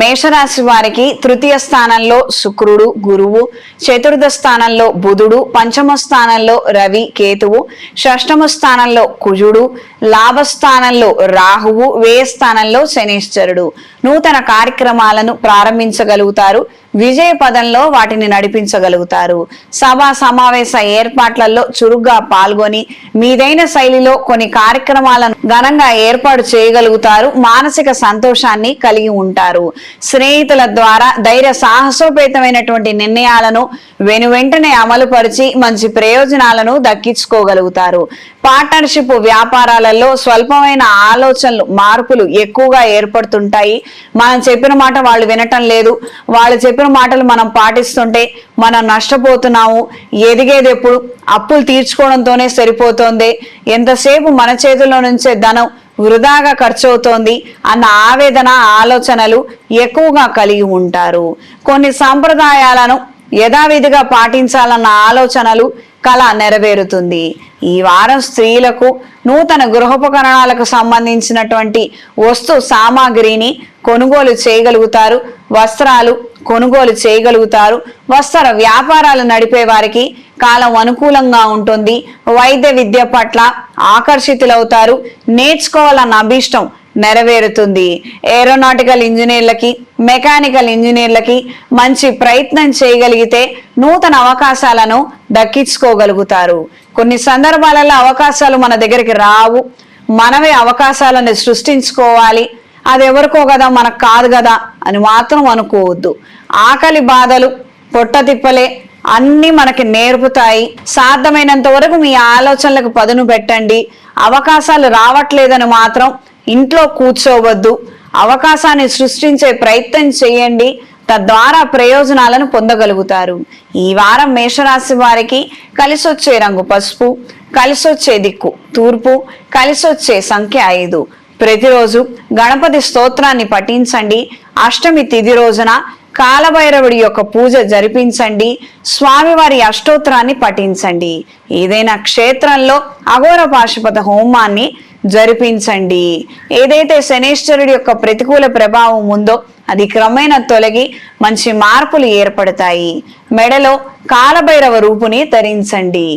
మేషరాశి వారికి తృతీయ స్థానంలో శుక్రుడు గురువు చతుర్థ స్థానంలో బుధుడు పంచమ స్థానంలో రవి కేతువు షష్టమ స్థానంలో కుజుడు లాభస్థానంలో రాహువు వ్యయ స్థానంలో శనీశ్వరుడు. నూతన కార్యక్రమాలను ప్రారంభించగలుగుతారు. విజయ పదంలో వాటిని నడిపించగలుగుతారు. సభా సమావేశ ఏర్పాట్లలో చురుగ్గా పాల్గొని మీదైన శైలిలో కొన్ని కార్యక్రమాలను ఘనంగా ఏర్పాటు చేయగలుగుతారు మానసిక సంతోషాన్ని కలిగి ఉంటారు. స్నేహితుల ద్వారా ధైర్య సాహసోపేతమైనటువంటి నిర్ణయాలను వెను వెంటనే అమలుపరిచి మంచి ప్రయోజనాలను దక్కించుకోగలుగుతారు. పార్ట్నర్షిప్ వ్యాపారాలలో స్వల్పమైన ఆలోచనలు మార్పులు ఎక్కువగా ఏర్పడుతుంటాయి. మనం చెప్పిన మాట వాళ్ళు వినటం లేదు. వాళ్ళు చెప్పిన మాటలు మనం పాటిస్తుంటే మనం నష్టపోతున్నాము. ఎదిగేది ఎప్పుడు? అప్పులు తీర్చుకోవడంతోనే సరిపోతుంది. ఎంతసేపు మన చేతుల్లో నుంచే ధనం వృధాగా ఖర్చు అవుతోంది అన్న ఆవేదన ఆలోచనలు ఎక్కువగా కలిగి ఉంటారు. కొన్ని సంప్రదాయాలను యథావిధిగా పాటించాలన్న ఆలోచనలు కళ నెరవేరుతుంది. ఈ వారం స్త్రీలకు నూతన గృహోపకరణాలకు సంబంధించినటువంటి వస్తు సామాగ్రిని కొనుగోలు చేయగలుగుతారు. వస్త్రాలు కొనుగోలు చేయగలుగుతారు. వస్త్ర వ్యాపారాలు నడిపే వారికి కాలం అనుకూలంగా ఉంటుంది. వైద్య విద్య పట్ల ఆకర్షితులవుతారు. నేర్చుకోవాలన్న అభిష్టం నెరవేరుతుంది. ఏరోనాటికల్ ఇంజనీర్లకి మెకానికల్ ఇంజనీర్లకి మంచి ప్రయత్నం చేయగలిగితే నూతన అవకాశాలను దక్కించుకోగలుగుతారు. కొన్ని సందర్భాలలో అవకాశాలు మన దగ్గరికి రావు. మనమే అవకాశాలను సృష్టించుకోవాలి. అది ఎవరికో కదా మనకు కాదు కదా అని మాత్రం అనుకోవద్దు. ఆకలి బాధలు పొట్ట తిప్పలే అన్ని మనకి నేర్పుతాయి. సాధ్యమైనంత వరకు మీ ఆలోచనలకు పదును పెట్టండి. అవకాశాలు రావట్లేదని మాత్రం ఇంట్లో కూర్చోవద్దు. అవకాశాన్ని సృష్టించే ప్రయత్నం చేయండి. తద్వారా ప్రయోజనాలను పొందగలుగుతారు. ఈ వారం మేషరాశి వారికి కలిసొచ్చే రంగు పసుపు కలిసొచ్చే దిక్కు తూర్పు కలిసొచ్చే సంఖ్య ఐదు. ప్రతిరోజు గణపతి స్తోత్రాన్ని పఠించండి. అష్టమి తిథి రోజున కాలభైరవుడి యొక్క పూజ జరిపించండి స్వామివారి అష్టోత్తరాన్ని పఠించండి. ఏదైనా క్షేత్రంలో అఘోర పాశుపత హోమాన్ని జరిపించండి. ఏదైతే శనేశ్వరుడి యొక్క ప్రతికూల ప్రభావం ఉందో అది క్రమేణా తొలగి మంచి మార్పులు ఏర్పడతాయి. మెడలో కాలభైరవ రూపుని ధరించండి.